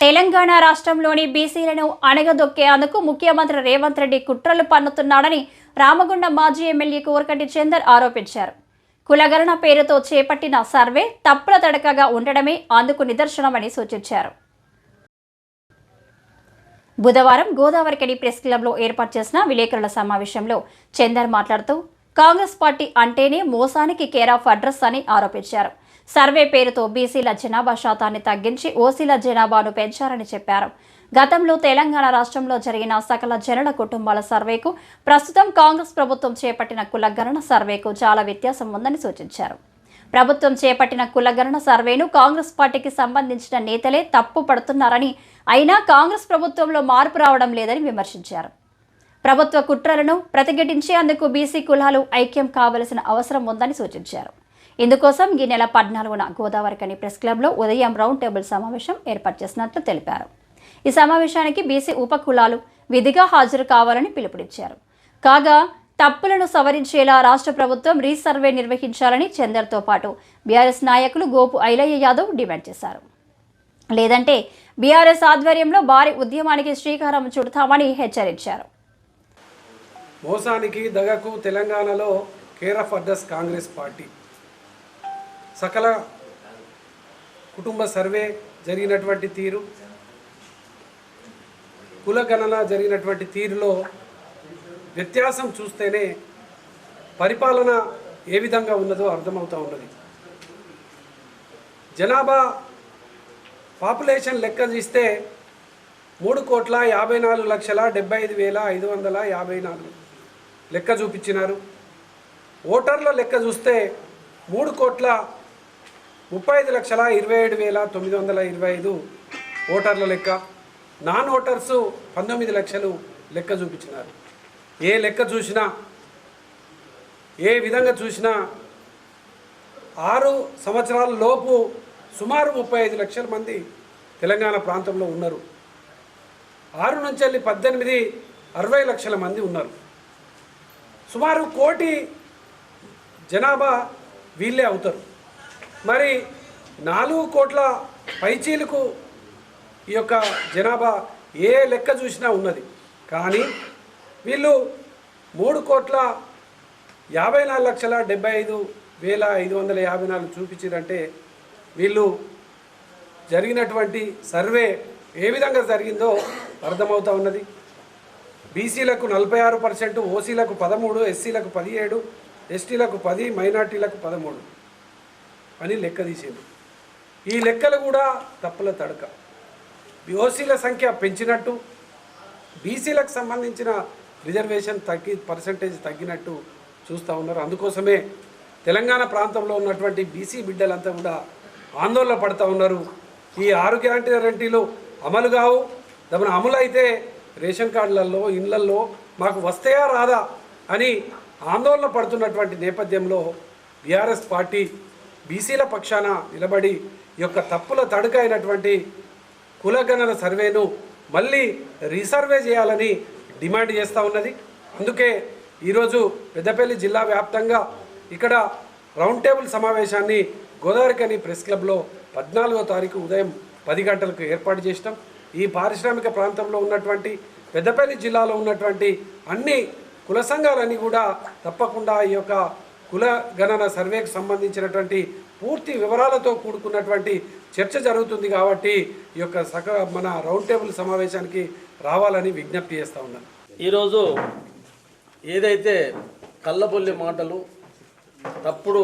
తెలంగాణ రాష్ట్రంలోని బీసీలను అణగదొక్కేందుకు ముఖ్యమంత్రి రేవంత్ రెడ్డి కుట్రలు పన్నుతున్నాడని రామగుండ మాజీ ఎమ్మెల్యే కోరకంటి చందర్ ఆరోపించారు. కులగణన పేరుతో చేపట్టిన సర్వే తప్పుల తడకగా ఉండడమే అందుకు నిదర్శనమని సూచించారు. బుధవారం గోదావరికని ప్రెస్ క్లబ్లో ఏర్పాటు చేసిన విలేకరుల సమావేశంలో చందర్ మాట్లాడుతూ కాంగ్రెస్ పార్టీ అంటేనే మోసానికి కేర్ ఆఫ్ అడ్రస్ అని ఆరోపించారు. సర్వే పేరుతో బీసీల జనాభా శాతాన్ని తగ్గించి ఓసీల జనాభాను పెంచారని చెప్పారు. గతంలో తెలంగాణ రాష్ట్రంలో జరిగిన సకల జనుల కుటుంబాల సర్వేకు ప్రస్తుతం కాంగ్రెస్ ప్రభుత్వం చేపట్టిన కులగణన సర్వేకు చాలా వ్యత్యాసం ఉందని సూచించారు. ప్రభుత్వం చేపట్టిన కులగణన సర్వేను కాంగ్రెస్ పార్టీకి సంబంధించిన నేతలే తప్పు పడుతున్నారని అయినా కాంగ్రెస్ ప్రభుత్వంలో మార్పు రావడం లేదని విమర్శించారు. ప్రభుత్వ కుట్రలను ప్రతిఘటించేందుకు బీసీ కులాలు ఐక్యం కావలసిన అవసరం ఉందని సూచించారు. ఇందుకోసం ఈ నెల పద్నాలుగున గోదావరికని ప్రెస్ క్లబ్లో ఉదయం రౌండ్ టేబుల్ సమావేశం ఏర్పాటు చేసినట్లు తెలిపారు. ఈ సమావేశానికి బీసీ ఉప కులాలు విధిగా హాజరు కావాలని పిలుపునిచ్చారు. కాగా తప్పులను సవరించేలా రాష్ట్ర ప్రభుత్వం రీసర్వే నిర్వహించాలని చందర్తో పాటు బీఆర్ఎస్ నాయకులు గోపు ఐలయ్య యాదవ్ డిమాండ్ చేశారు. లేదంటే బీఆర్ఎస్ ఆధ్వర్యంలో భారీ ఉద్యమానికి శ్రీకారం చుడతామని హెచ్చరించారు. మోసానికి దగకు తెలంగాణలో care of address Congress party. సకల కుటుంబ సర్వే జరిగినటువంటి తీరు కుల గణన జరిగినటువంటి తీరులో వ్యత్యాసం చూస్తేనే పరిపాలన ఏ విధంగా ఉన్నదో అర్థమవుతూ ఉన్నది. జనాభా పాపులేషన్ లెక్క తీస్తే మూడు కోట్ల యాభై నాలుగు లక్షల డెబ్బై ఐదు వేల ఐదు వందల యాభై నాలుగు లెక్క చూపించినారు. ఓటర్ల లెక్క చూస్తే మూడు కోట్ల ముప్పై ఐదు లక్షల ఇరవై ఏడు వేల తొమ్మిది వందల ఇరవై ఐదు ఓటర్ల లెక్క. నాన్ ఓటర్స్ పంతొమ్మిది లక్షలు లెక్క చూపించినారు. ఏ లెక్క చూసినా ఏ విధంగా చూసినా ఆరు సంవత్సరాల లోపు సుమారు ముప్పై ఐదు లక్షల మంది తెలంగాణ ప్రాంతంలో ఉన్నారు. ఆరు నుంచి వెళ్ళి పద్దెనిమిది అరవై లక్షల మంది ఉన్నారు. సుమారు కోటి జనాభా వీళ్ళే అవుతారు. మరి నాలుగు కోట్ల పైచీలకు ఈ యొక్క జనాభా ఏ లెక్క చూసినా ఉన్నది. కానీ వీళ్ళు మూడు కోట్ల యాభై నాలుగు లక్షల డెబ్బై ఐదు వేల ఐదు వందల యాభై నాలుగు చూపించిందంటే వీళ్ళు జరిగినటువంటి సర్వే ఏ విధంగా జరిగిందో అర్థమవుతా ఉన్నది. బీసీలకు నలభై ఆరు పర్సెంట్ ఓసీలకు పదమూడు ఎస్సీలకు పదిహేడు ఎస్టీలకు పది మైనార్టీలకు పదమూడు అని లెక్క తీసేది ఈ లెక్కలు కూడా తప్పుల తడక. ఓసీల సంఖ్య పెంచినట్టు బీసీలకు సంబంధించిన రిజర్వేషన్ తగ్గి పర్సంటేజ్ తగ్గినట్టు చూస్తూ ఉన్నారు. అందుకోసమే తెలంగాణ ప్రాంతంలో ఉన్నటువంటి బీసీ బిడ్డలంతా కూడా ఆందోళన పడుతూ ఉన్నారు. ఈ ఆరు గ్యారంటీలు అమలు కావు. తమను అమలు అయితే రేషన్ కార్డులలో ఇళ్ళల్లో మాకు వస్తాయా రాదా అని ఆందోళన పడుతున్నటువంటి నేపథ్యంలో బీఆర్ఎస్ పార్టీ బీసీల పక్షాన నిలబడి యొక్క తప్పుల తడుక అయినటువంటి కులగణన సర్వేను మళ్ళీ రీసర్వే చేయాలని డిమాండ్ చేస్తూ ఉన్నది. అందుకే ఈరోజు పెద్దపల్లి జిల్లా వ్యాప్తంగా ఇక్కడ రౌండ్ టేబుల్ సమావేశాన్ని గోదావరికని ప్రెస్ క్లబ్లో పద్నాలుగో తారీఖు ఉదయం పది గంటలకు ఏర్పాటు చేసినాం. ఈ పారిశ్రామిక ప్రాంతంలో ఉన్నటువంటి పెద్దపల్లి జిల్లాలో ఉన్నటువంటి అన్ని కుల సంఘాలన్నీ కూడా తప్పకుండా ఈ యొక్క కుల గణన సర్వేకు సంబంధించినటువంటి పూర్తి వివరాలతో కూడుకున్నటువంటి చర్చ జరుగుతుంది కాబట్టి ఈ యొక్క సక మన రౌండ్ టేబుల్ సమావేశానికి రావాలని విజ్ఞప్తి చేస్తూ ఉన్నాను. ఈరోజు ఏదైతే కళ్ళబొల్లి మాటలు తప్పుడు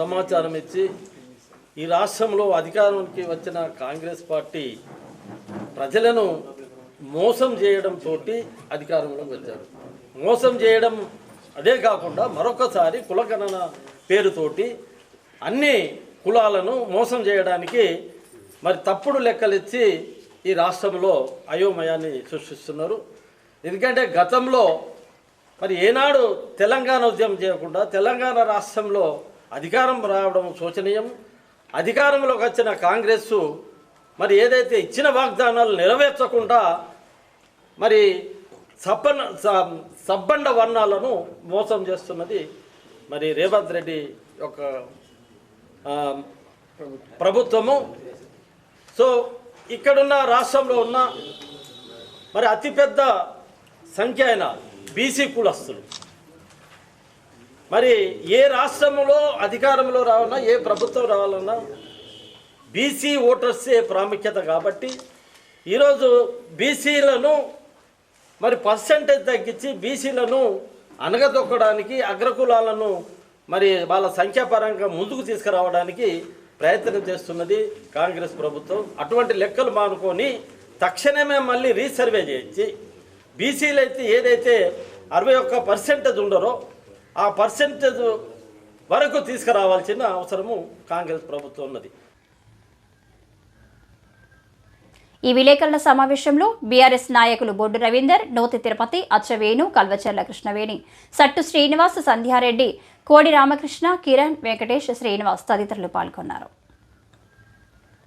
సమాచారం ఇచ్చి ఈ రాష్ట్రంలో అధికారానికి వచ్చిన కాంగ్రెస్ పార్టీ ప్రజలను మోసం చేయడంతో అధికారంలోకి వచ్చారు. మోసం చేయడం అదే కాకుండా మరొకసారి కులగణన పేరుతోటి అన్ని కులాలను మోసం చేయడానికి మరి తప్పుడు లెక్కలిచ్చి ఈ రాష్ట్రంలో అయోమయాన్ని సృష్టిస్తున్నారు. ఎందుకంటే గతంలో మరి ఏనాడు తెలంగాణ ఉద్యమం చేయకుండా తెలంగాణ రాష్ట్రంలో అధికారం రావడం శోచనీయం. అధికారంలోకి వచ్చిన కాంగ్రెస్ మరి ఏదైతే ఇచ్చిన వాగ్దానాలు నెరవేర్చకుండా మరి సపన స- సబ్బండ వర్ణాలను మోసం చేస్తున్నది మరి రేవంత్ రెడ్డి యొక్క ప్రభుత్వము. సో ఇక్కడున్న రాష్ట్రంలో ఉన్న మరి అతిపెద్ద సంఖ్య అయిన బీసీ కులస్తులు. మరి ఏ రాష్ట్రంలో అధికారంలో రావాలన్నా ఏ ప్రభుత్వం రావాలన్నా బీసీ ఓటర్సే ప్రాముఖ్యత కాబట్టి ఈరోజు బీసీలను మరి పర్సంటేజ్ తగ్గించి బీసీలను అనగదొక్కడానికి అగ్రకులాలను మరి వాళ్ళ సంఖ్యాపరంగా ముందుకు తీసుకురావడానికి ప్రయత్నం చేస్తున్నది కాంగ్రెస్ ప్రభుత్వం. అటువంటి లెక్కలు మానుకొని తక్షణమే మళ్ళీ రీసర్వే చేయించి బీసీలు అయితే ఏదైతే అరవై ఒక్క పర్సెంటేజ్ ఉండరో ఆ పర్సెంటేజ్ వరకు తీసుకురావాల్సిన అవసరము కాంగ్రెస్ ప్రభుత్వం ఉన్నది. ఈ విలేకరుల సమావేశంలో బీఆర్ఎస్ నాయకులు బొడ్డు రవీందర్ నోతి తిరుపతి అచ్చవేణు కల్వచర్ల కృష్ణవేణి సట్టు శ్రీనివాస్ సంధ్యారెడ్డి కోడి రామకృష్ణ కిరణ్ వెంకటేష్ శ్రీనివాస్ తదితరులు పాల్గొన్నారు.